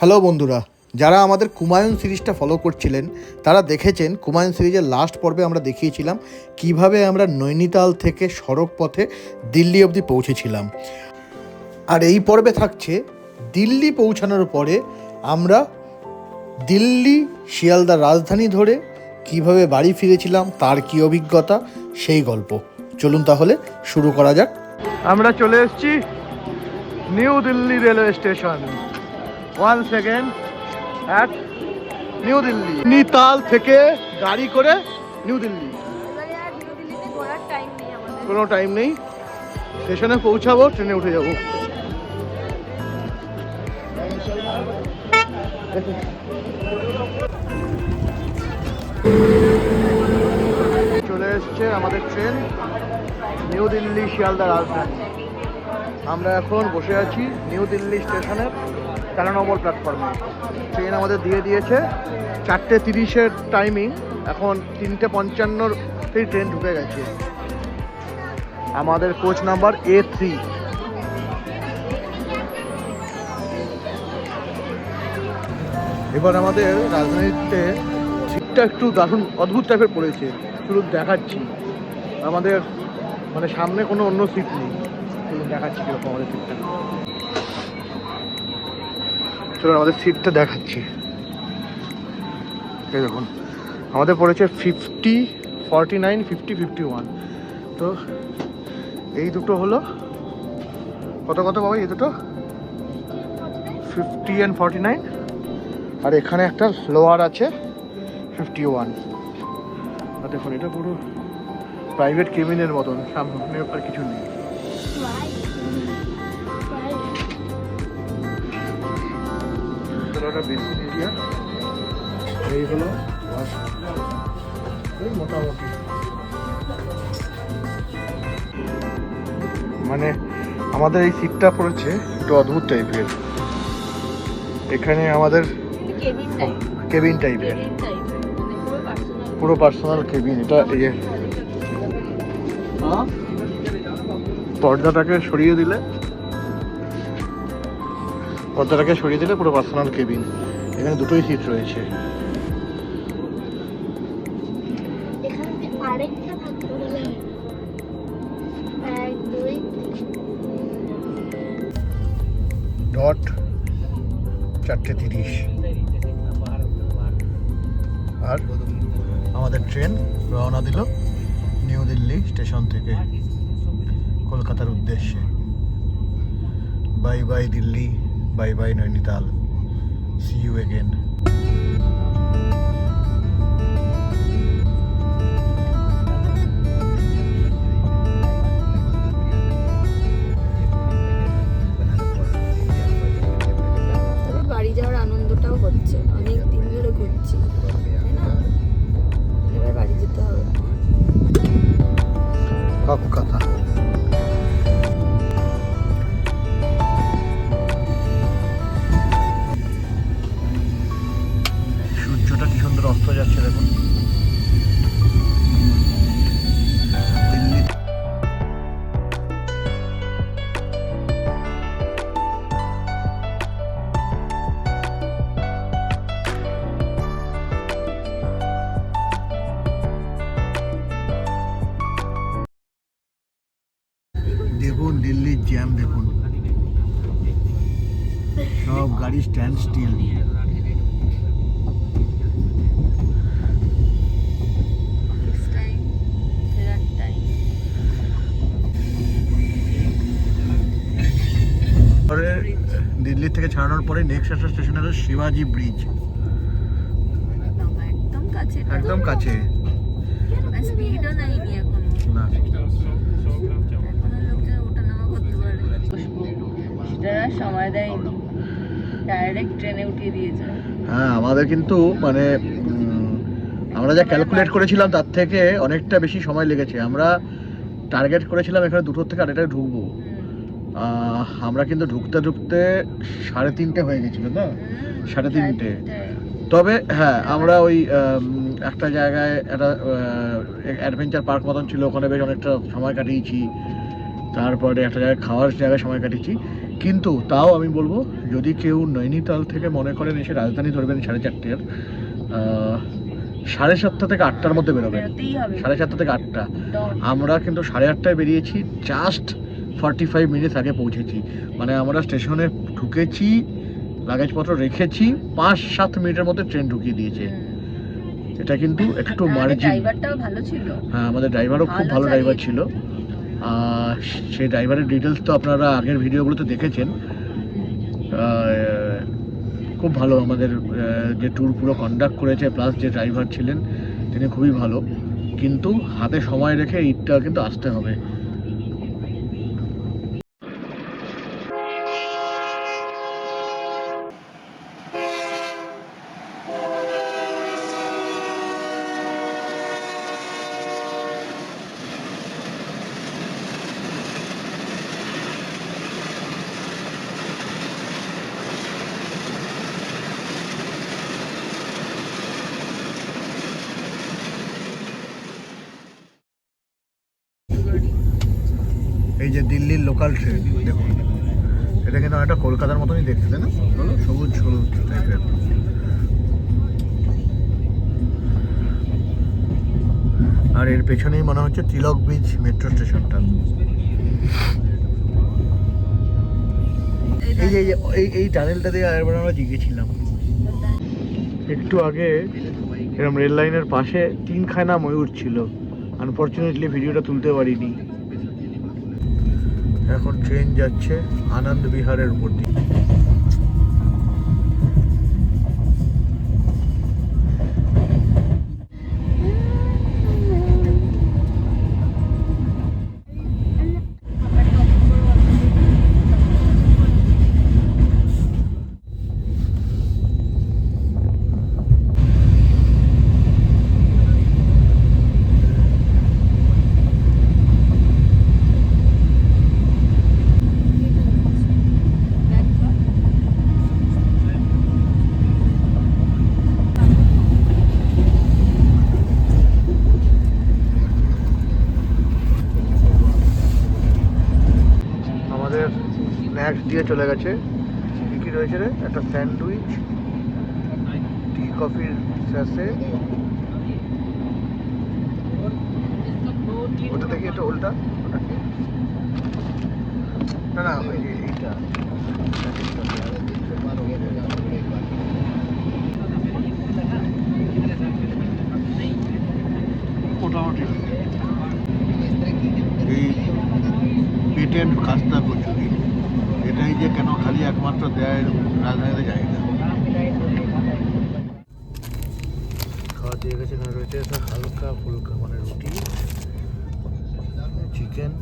Hello বন্ধুরা, যারা আমাদের কুমায়ুন সিরিজটা ফলো করছিলেন, তারা দেখেছেন কুমায়ুন সিরিজের লাস্ট পর্বে আমরা দেখিয়েছিলাম কীভাবে আমরা নৈনিতাল থেকে সড়ক পথে দিল্লি অবধি পৌঁছেছিলাম। আর এই পর্বে থাকছে দিল্লি পৌঁছানোর পরে আমরা দিল্লি শিয়ালদা রাজধানী ধরে কীভাবে বাড়ি ফিরেছিলাম, তার কি অভিজ্ঞতা, সেই গল্প। চলুন তাহলে শুরু করা যাক। আমরা চলে এসেছি New Delhi railway station. One second at New Delhi নিতাল থেকে গাড়ি করে নিউ দিল্লি কোনো টাইম নেই। স্টেশনে পৌঁছাবো ট্রেনে উঠে যাব। চলে এসছে আমাদের ট্রেন নিউ দিল্লি শিয়ালদা রাজধানী আমরা এখন বসে আছি নিউ দিল্লি স্টেশনের তেরো নম্বর প্ল্যাটফর্মে ট্রেন আমাদের দিয়ে দিয়েছে। চারটে তিরিশের টাইমিং এখন তিনটে পঞ্চান্নতেই ট্রেন ঢুকে গেছে। আমাদের কোচ নাম্বার এ থ্রি এবার আমাদের রাজধানীতে সিটটা একটু দারুণ, অদ্ভুত টাইপের পড়েছে। শুধু দেখাচ্ছি। আমাদের মানে সামনে কোনো অন্য সিট নেই। দেখাচ্ছি কীরকম আমাদের সিটটা চলো আমাদের সিটটা দেখাচ্ছি। এই দেখুন, আমাদের পড়েছে fifty forty nine fifty fifty one তো এই দুটো হলো, কত কত বাবা এই দুটো? ফিফটি অ্যান্ড ফর্টি নাইন আর এখানে একটা লোয়ার আছে ফিফটি ওয়ান দেখুন, এটা পুরো প্রাইভেট কেবিনের মতন, সামনে আর কিছু নেই। এরিয়া এই হলো এই মোটামুটি। মানে আমাদের এই সিটটা পড়েছে একটু অদ্ভুত টাইপের এখানে আমাদের কেবিন টাইপের পুরো পার্সোনাল পুরো পার্সোনাল কেবিন এটা এই যে পর্দাটাকে সরিয়ে দিলে পর্দাটাকে সরিয়ে দিলে পুরো পার্সোনাল কেবিন এখানে দুটোই সিট রয়েছে। ডট চারটে তিরিশ। আর আমাদের ট্রেন রওনা দিল নিউ দিল্লি স্টেশন থেকে কলকাতার উদ্দেশ্যে। Bye bye Delhi. Bye bye Nainital see you again jam দেখুন। সব গাড়ি স্ট্যান্ড স্টিল পরে দিল্লি থেকে ছাড়ানোর পরে নেক্সট একটা স্টেশন হলো শিবাজি ব্রিজ একদম কাছে। একদম কাছে। না এখনও লোকজন ওঠানামা করতে পারে আর সময় দেয়নি ডাইরেক্ট ট্রেনে উঠিয়ে দিয়েছে। হ্যাঁ আমাদের কিন্তু মানে আমরা যা ক্যালকুলেট করেছিলাম তার থেকে অনেকটা বেশি সময় লেগেছে। আমরা টার্গেট করেছিলাম এখানে দুটোর থেকে আড়াইটায় ঢুকবো। আমরা কিন্তু ঢুকতে ঢুকতে সাড়ে তিনটে হয়ে গেছিল না? সাড়ে তিনটে। তবে হ্যাঁ আমরা ওই একটা জায়গায় একটা অ্যাডভেঞ্চার পার্ক মতন ছিল ওখানে বেশ অনেকটা সময় কাটিয়েছি। তারপরে একটা জায়গায় খাওয়ার জায়গায় সময় কাটিয়েছি। কিন্তু তাও আমি বলব যদি কেউ নৈনিতাল থেকে মনে করেন এসে রাজধানী ধরবেন সাড়ে চারটের সাড়ে সাতটা থেকে আটটার মধ্যে বেরোবেন। সাড়ে সাতটা থেকে আটটা। আমরা কিন্তু সাড়ে আটটায় বেরিয়েছি জাস্ট ফর্টি ফাইভ মিনিট আগে পৌঁছেছি। মানে আমরা স্টেশনে ঢুকেছি লাগেজপত্র রেখেছি পাঁচ সাত মিনিটের মধ্যে ট্রেন ঢুকিয়ে দিয়েছে। এটা কিন্তু একটু মার্জিন হ্যাঁ আমাদের ড্রাইভারও খুব ভালো ড্রাইভার ছিল। সেই ড্রাইভারের ডিটেলস তো আপনারা আগের ভিডিওগুলোতে দেখেছেন। খুব ভালো আমাদের যে ট্যুর পুরো কন্ডাক্ট করেছে প্লাস যে ড্রাইভার ছিলেন, তিনি খুবই ভালো। কিন্তু হাতে সময় রেখে ঈদটা কিন্তু আসতে হবে। এই যে দিল্লির লোকাল ট্রেন দেখুন। এটা কিন্তু অনেকটা কলকাতার মতনই দেখতে তাই না? বলো সবুজ টাইপের আর এর পেছনেই মনে হচ্ছে তিলক ব্রিজ মেট্রো স্টেশনটা এই যে এই যে- এই এই টানেলটা দিয়ে আরেকবার আমরা জিগেছিলাম। একটু আগে এরকম রেল লাইনের পাশে তিনখানা ময়ূর ছিল। আনফর্চুনেটলি ভিডিওটা তুলতে পারিনি। এখন ট্রেন যাচ্ছে আনন্দ বিহারের উপর দিয়ে। স্ন্যাক্স দিয়ে চলে গেছে। কী কী রয়েছে রে? একটা স্যান্ডউইচ, টি কফির স্যাসে। ওটা দেখি, এটা উল্টা ওটা? না না এইটা মোটামুটি এই পেটেন্ট খাস্তা কচুরি এটাই যে কেন খালি একমাত্র দেয় রাজধানীতে যায় না খাওয়া দিয়ে গেছে এখানে রয়েছে একটা হালকা ফুলকা মানে রুটি, চিকেন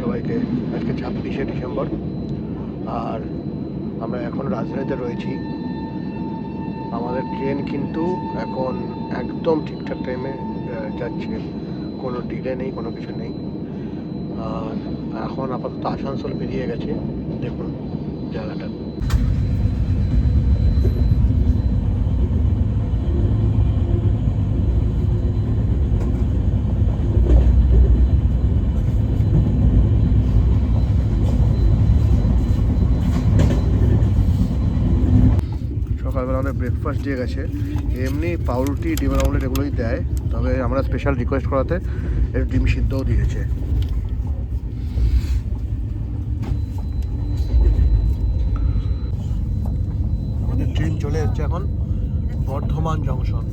সবাইকে আজকে ছাব্বিশে ডিসেম্বর, আর আমরা এখন রাজধানীতে রয়েছি। আমাদের ট্রেন কিন্তু এখন একদম ঠিকঠাক টাইমে যাচ্ছে। কোনো ডিলে নেই, কোনো কিছু নেই। আর এখন আপাতত আসানসোল বেরিয়ে গেছে। দেখুন জায়গাটা। সকালবেলা আমাদের ব্রেকফাস্ট দিয়ে গেছে। এমনি পাউরুটি ডিমের অমলেট এগুলোই দেয়। তবে আমরা স্পেশাল রিকোয়েস্ট করাতে একটু ডিম সিদ্ধও দিয়েছে। আমাদের ট্রেন চলে যাচ্ছে এখন বর্ধমান জংশন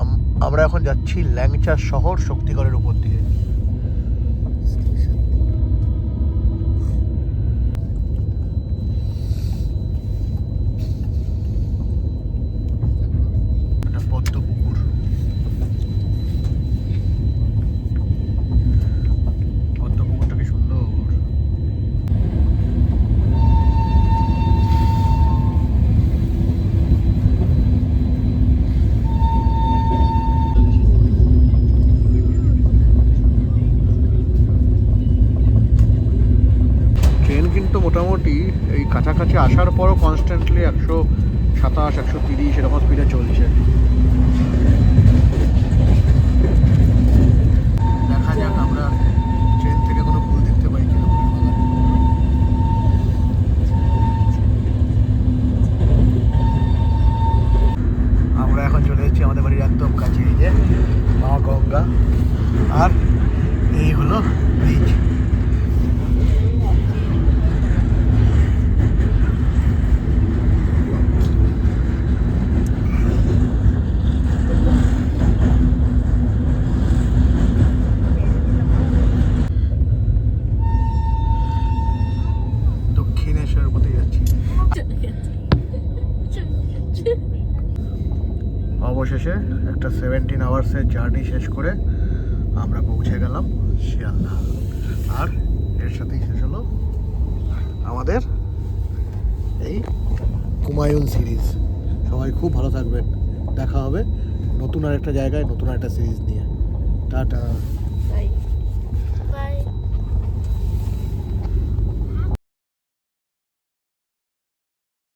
আম- আমরা এখন যাচ্ছি ল্যাংচা শহর শক্তিগড়ের উপর দিয়ে। কাছাকাছি আসার পরও কনস্ট্যান্টলি একশো সাতাশ একশো তিরিশ এরকম স্পিডে চলছে। সেভেন্টিন জার্নি শেষ করে আমরা পৌঁছে গেলাম শিয়ালদা। আর এর সাথেই শেষ হলো আমাদের এই কুমায়ুন সিরিজ। সবাই খুব ভালো থাকবেন। দেখা হবে নতুন আর একটা জায়গায়, নতুন আর একটা সিরিজ নিয়ে। টাটা।